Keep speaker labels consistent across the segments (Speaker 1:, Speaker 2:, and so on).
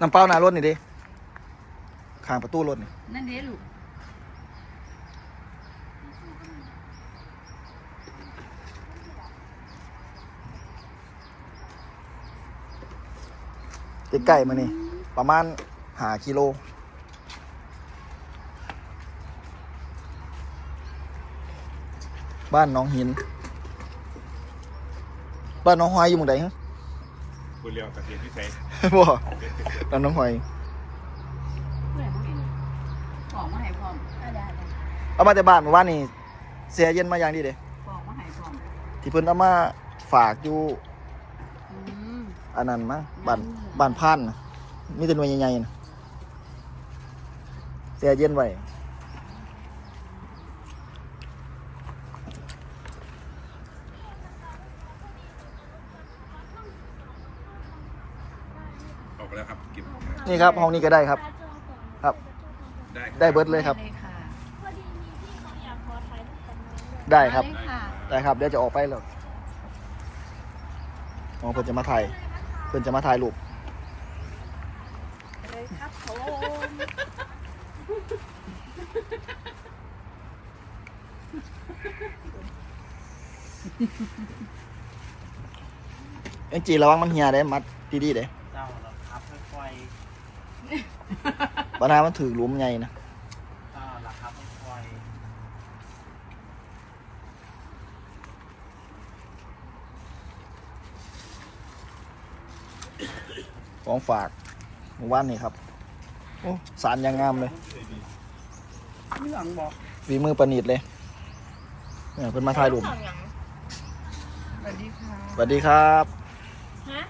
Speaker 1: น้ำเปล่าหน้ารถนี่ดิข้างประตูรถนี่
Speaker 2: นั่นเด้ลูก
Speaker 1: ใกล้ๆมานี่ ประมาณหากิโลบ้านหน้องหิน บ้านหน้องหอยอยู่หมุงใดฮะ
Speaker 3: คุณเรียวกระเทียมพิเศษ
Speaker 1: บ่บ้านหน้องหอย
Speaker 2: เพื่อนเขาเองของมาให้พร้อม
Speaker 4: อะได้ได้
Speaker 1: เอามาแต่บ้านเมื่อวานนี่เสียเย็นมาอย่างดีเด้
Speaker 2: ของมาให้พร้อม
Speaker 1: ที่เพิ่นเอามาฝากอยู่
Speaker 2: อืม
Speaker 1: อันนั้นมั้งบ้านบ้านพันน่ะมีแต่หน่วยใหญ่ๆนะเสียเย็นไว้
Speaker 3: ออกไปแล้วครับกิน
Speaker 1: นี่ครับห้องนี้ก็ได้ครับ ครับ
Speaker 3: ได้
Speaker 1: ได้เบิร์ดเลยครับ
Speaker 2: ได้ค่ะ
Speaker 4: พอดีมีพี่เขาอยากขอถ่ายรูปกับน้องด้วย
Speaker 1: ได้ครับ
Speaker 2: ได้ค่ะ
Speaker 1: ได้ครับเดี๋ยวจะออกไปแล้วอ๋อเพิ่นจะมาถ่ายเพิ่นจะมาถ่ายรูป
Speaker 4: เลยครับผม
Speaker 1: เอ็งจีระวังมันเหียได้มัดดีๆเด้ ปัญหามันถือหลุมใหญ่นะ
Speaker 5: ๆเจ้าเราครับค่อย
Speaker 1: ของฝากเมื่อวานนี่ครับโอ้สารยังงามเลย
Speaker 2: นี่หวังบอก
Speaker 1: ฝีมือประณีตเลยเนี่ยเพิ่นมาถ่ายรูป
Speaker 2: สวัสดีค่ะ
Speaker 1: สวัสดีครับ
Speaker 4: ฮะ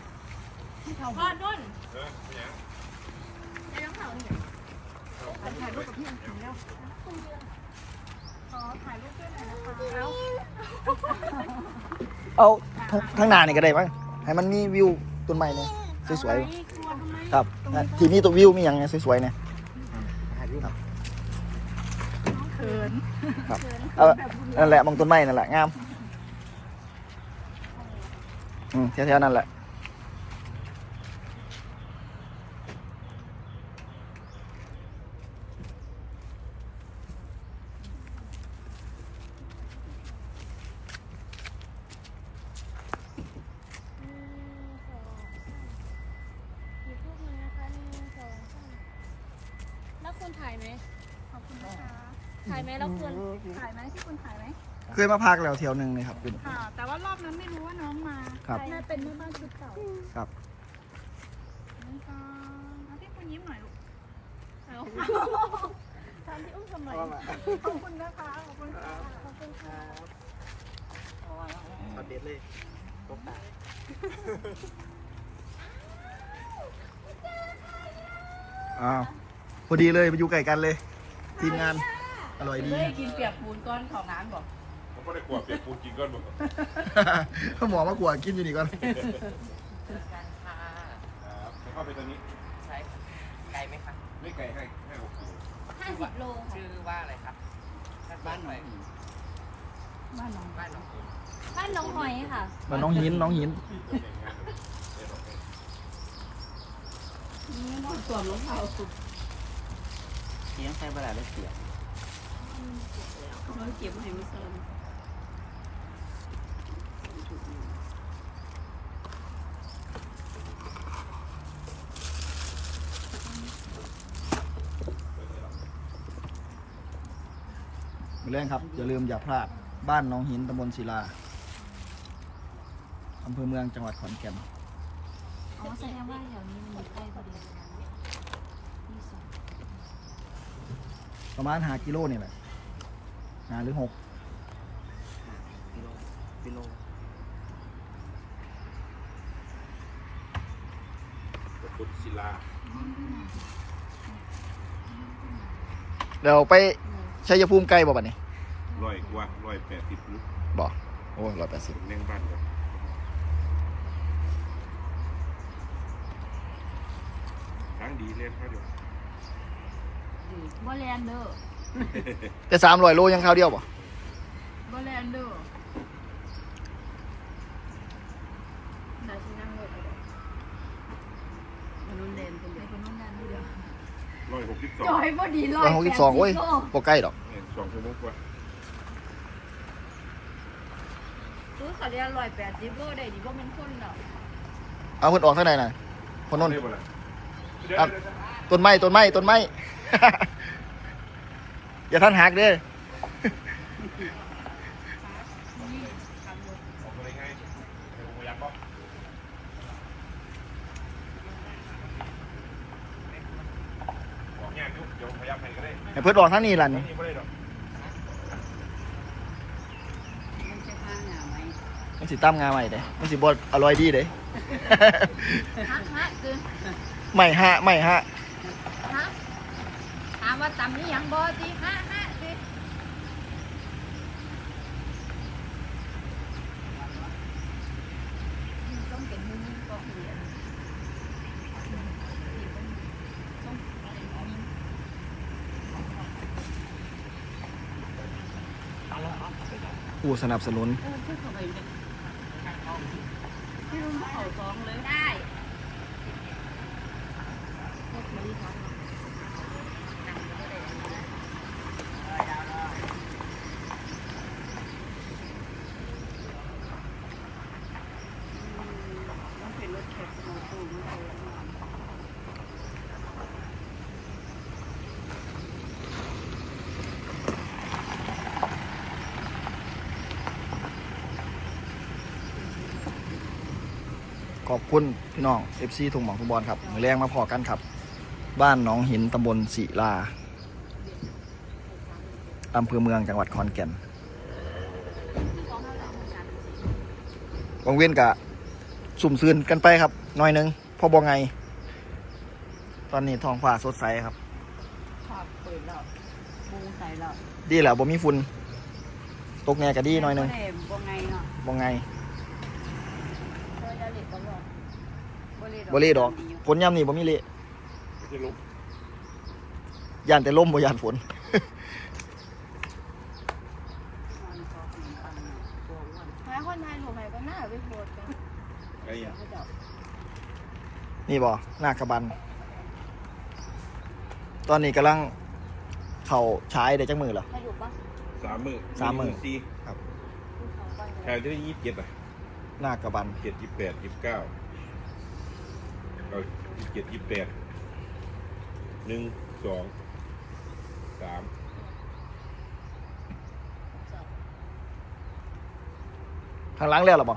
Speaker 2: ที่เขา
Speaker 4: พ่อนุ่น
Speaker 3: เออไม่ยัง
Speaker 4: ไอ้น้องเขาเนี่ย
Speaker 2: ถ่ายรูปกับพี่อันกินแล้ว
Speaker 4: ขอถ่ายรูปด้วยหน่อยนะคะ เอา
Speaker 1: เอาทั้งทั้งหนานี่ก็ได้มั้งให้มันมีวิวต้นไม้เนี่ยสวย
Speaker 4: ไอ้กลัวทำไม
Speaker 1: ๆครับ ทีนี้ตัววิวมีอย่างเนี้ยสวยๆเนี่ย
Speaker 5: ถ่ายรูป
Speaker 2: เขิน
Speaker 1: ครับเอานั่นแหละมองต้นไม้นั่นแหละงามอืมแถวๆนั่นแหละ
Speaker 4: อีกรูปหนึงนะคะหนึ่งสองสามแล้วคุณถ่าย ไหมขอบคุณนะคะถ่ายไหมแล้วคุณถ่ายไหมที่คุณถ่ายไหม
Speaker 1: เคยมาพักแล้วเที่ยวหนึ่งเลยครับเป็น
Speaker 4: ค่ะ แต่ว่ารอบนั้นไม่รู้ว่าน้องมา
Speaker 1: ครับ
Speaker 4: แม่เป็นแม่บ้านชุดเก่า
Speaker 1: ครับ
Speaker 4: หนึ่งสองเอาที่คุณยิ้มหน่อยลูกเอาทำที่อุ้มทำไมขอบคุณนะคะ ขอบคุณค่ะขอบคุณค่ะ
Speaker 5: ประเด็นเลยตบตา
Speaker 1: อ้าว พอดีเลยมาอยู่ใกล้กันเลย ทีมงานอร่อยดี
Speaker 2: เลยกินเปียกปูนก้อนของน้ำบอก
Speaker 3: ผมก็ได้กลัวเปียกปูนกินก้อนหมด
Speaker 1: เขาหมอมากลัวกินอยู่นี่ก่อน
Speaker 5: กันค่ะ
Speaker 3: ครับจะเข้าไปตรงนี้
Speaker 5: ใช่ค่ะไกลไหมคะ
Speaker 3: ไม่ไกลให้ให้หกกิโล
Speaker 4: ห้าสิบโลค่ะ
Speaker 5: ชื่อว่าอะไรครับบ้านหน่อย
Speaker 2: บ้านน้อง
Speaker 5: บ้านหนองคู
Speaker 4: บ้านน้องหอยค่ะ
Speaker 1: มาน้องหินน้องหิน
Speaker 2: นี่น้องสวมรองเท้า สุด
Speaker 5: เสียงใช้เวลาได้เสียง
Speaker 2: น้องเก็บให้ไม่เซิร์ฟ
Speaker 1: เรื่องครับ อย่าลืมอย่าพลาดบ้านน้องหินตำบลศิลาอำเภอเมืองจังหวัดขอนแก่น
Speaker 4: อ๋อแสดงว่าแถวนี้มันอยู่ใกล้พอดีที่สอง
Speaker 1: ประมาณหากิโลนี่แหละหาหรือหก
Speaker 5: กิโลกิโล
Speaker 3: ขอบคุณศิลา
Speaker 1: เดี๋ยวไปชัยภูมิไกลบ่บัดนี้
Speaker 3: ร้อยกว่าร้อยแปดสิบลุก
Speaker 1: บ่โอ้ร้อยแปดสิบ
Speaker 3: เน่งบ้านกันทางดีเลยครับเดี๋ยว
Speaker 2: บ่แลนเดอร์
Speaker 1: แต่สามร้อยโลยังคราวเดียวบ่
Speaker 2: บ่แลนเดอร์น่าชินั่งรถเอาดอกมนุษย์เลนเป็นเด็กมนุษย์
Speaker 3: สิบสอง
Speaker 2: จอยพอดีร้อย
Speaker 1: ร้อยหกสิบสองโอ้ย
Speaker 2: แปดโล
Speaker 1: โปใกล้ดอก
Speaker 3: เนี่ยสองชั่วโมงกว่า
Speaker 4: ซื้อเขาเรียกร้อยแปดสิบโลได้ดิว่าเป็นคนเนาะ
Speaker 1: เอาคนออกเท่าไหร่น่ะคนนู้น
Speaker 3: ได้บ่ล่ะเดี๋ยว
Speaker 1: ครับ
Speaker 3: เดี๋ยวเดี๋ยว
Speaker 1: ต้นไม้ต้นไม้ต้นไม้ อย่าท่านหักเด้อ
Speaker 3: ออกอะไรไงเดี๋ยวผมอยากบอกออกยากอยู่เดี๋ยวพยายามให้ก็ได้
Speaker 1: ให้เพิ่นออกทางนี้ล่ะนี่
Speaker 3: นี่ไม่ได้หรอก
Speaker 2: มันจะข้างหนาไหม
Speaker 1: มันสิตั้มงาใหม่เด้มันสิบ่อร่อยดีเด้
Speaker 4: ฮะฮะคือ
Speaker 1: ไม่ฮะไม่ฮะ
Speaker 4: ฮะถาม ว่าตำนี่ยังบ่สิฮะฮะสิต้องเป็นมือก็เรียนต้องเป็นอันนี้
Speaker 1: ผู้สนับสนุน
Speaker 2: เออพูดเข้าไปเลยที่รุ่นเขาสองเลย
Speaker 4: ได้
Speaker 2: มันเป็นรถแคปโมตูมันเอา
Speaker 1: ขอบคุณพี่น้อง FC ทุ่งหมองทุงบอลครับมือแรงมาพอกันครับ บ้านหนองหินตำบลศิลาอำเภอเมืองจังหวัดขอนแก่นวังเวียนกะ สุ่มซืนกันไปครับหน้อยหนึงพอบอไง ตอนนี้ท้องฟ้าสดใสครับ
Speaker 2: ขอบเปิดแล้วปูใส่แล้ว
Speaker 1: ดีแหละบ่มีฝุ่นตกแงกะดีหน้อยหนึง
Speaker 2: บ่ได้บ่ไงเนาะ
Speaker 1: บอไง
Speaker 2: เธอจะเล็ดก็ บอกบ่เล็ด
Speaker 1: บ่เละดอกฝนย่ำนี่บ่มีเละ
Speaker 3: ไม่ใช่ลุก
Speaker 1: ย่านแต่ลมบ่ย่านฝน
Speaker 4: หาคนไทยถูกไหมก็น่าไปโพสกัน
Speaker 3: ไอ้เนี่ย
Speaker 1: นี่บ่หน้ากระบัน ตอนนี้กำลังเข่าใช้ได้จักมือเหรอ
Speaker 4: ให้ดูปะ
Speaker 3: สามมือ
Speaker 1: สามมื้อ
Speaker 3: สี่
Speaker 4: ดูเขาไป
Speaker 3: แทนที่ยี่สิบเจ็ดอะ
Speaker 1: หน้ากระบัน
Speaker 3: เจ็ดยี่สิบแปดยี่สิบเก้าเอายี่เจ็ดยี่สิบแปดหนึ่งสองสาม
Speaker 1: ทางหล้างแล้วเหรอบ่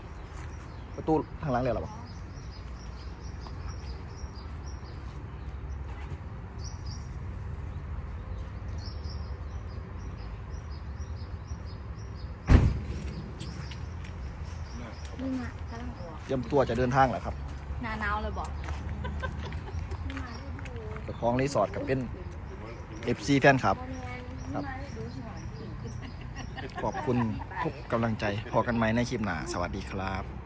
Speaker 1: ประตูทางหล้างแล้วเหรอบ่
Speaker 4: นี่นะกำลังออก
Speaker 1: เตรียมตัวจะเดินทางแล้วครับ
Speaker 4: หนาหนาวเลยบอก
Speaker 1: เจ้าของรีสอร์ทกับเป็น FC แฟนครับ ครับ ขอบคุณทุกกำลังใจพอกันไหมในคลิปหน้า สวัสดีครับ